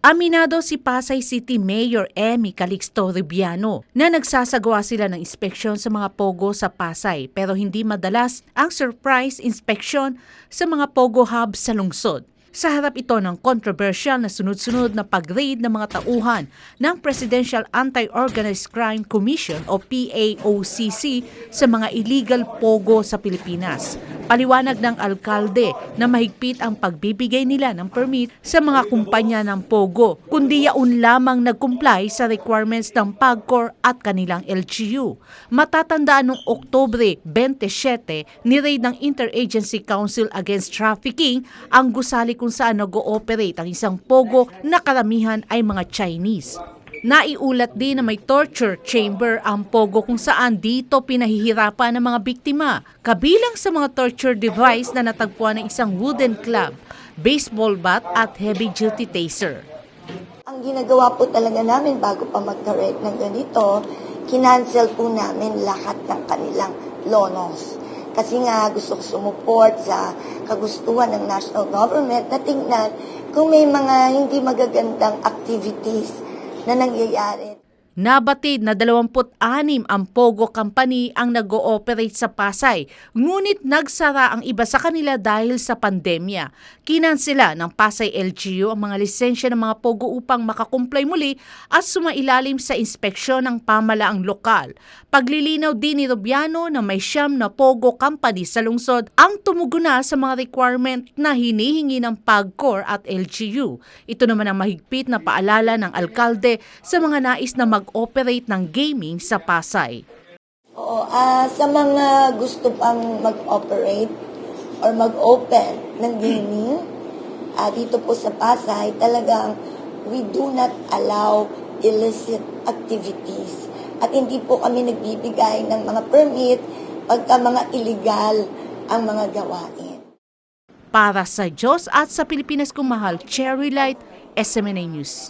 Aminado si Pasay City Mayor Emmy Calixto Rubiano na nagsasagawa sila ng inspeksyon sa mga pogo sa Pasay pero hindi madalas ang surprise inspection sa mga pogo hub sa lungsod. Sa harap ito ng controversial na sunod-sunod na pag-raid ng mga tauhan ng Presidential Anti-Organized Crime Commission o PAOCC sa mga illegal pogo sa Pilipinas. Paliwanag ng alkalde na mahigpit ang pagbibigay nila ng permit sa mga kumpanya ng pogo, kundi yaon lamang nag-comply sa requirements ng PAGCOR at kanilang LGU. Matatandaan noong Oktobre 27, ni-raid ng Interagency Council Against Trafficking ang gusali kung saan nag-ooperate ang isang pogo na karamihan ay mga Chinese. Naiulat din na may torture chamber ang Pogo kung saan dito pinahihirapan ng mga biktima. Kabilang sa mga torture device na natagpuan ng isang wooden club, baseball bat at heavy-duty taser. Ang ginagawa po talaga namin bago pa mag-correct ng ganito, kinancel po namin lahat ng kanilang loans. Kasi nga gusto ko sumuport sa kagustuhan ng national government na tingnan kung may mga hindi magagandang activities na nangyayari. Nabatid na 26 ang Pogo Company ang nag-ooperate sa Pasay, ngunit nagsara ang iba sa kanila dahil sa pandemya. Kinansela ng Pasay LGU ang mga lisensya ng mga Pogo upang makakumplay muli at sumailalim sa inspeksyon ng pamalaang lokal. Paglilinaw din ni Rubiano na may siyam na Pogo Company sa lungsod ang tumuguna sa mga requirement na hinihingi ng PAGCOR at LGU. Ito naman ang mahigpit na paalala ng alkalde sa mga nais na mag-operate ng gaming sa Pasay. Oo, ah, sa mga gusto pang mag-operate or mag-open ng gaming, ah, dito po sa Pasay, talagang we do not allow illicit activities. At hindi po kami nagbibigay ng mga permit pagka mga illegal ang mga gawain. Para sa Diyos at sa Pilipinas kung mahal, Cherry Light, SMNA News.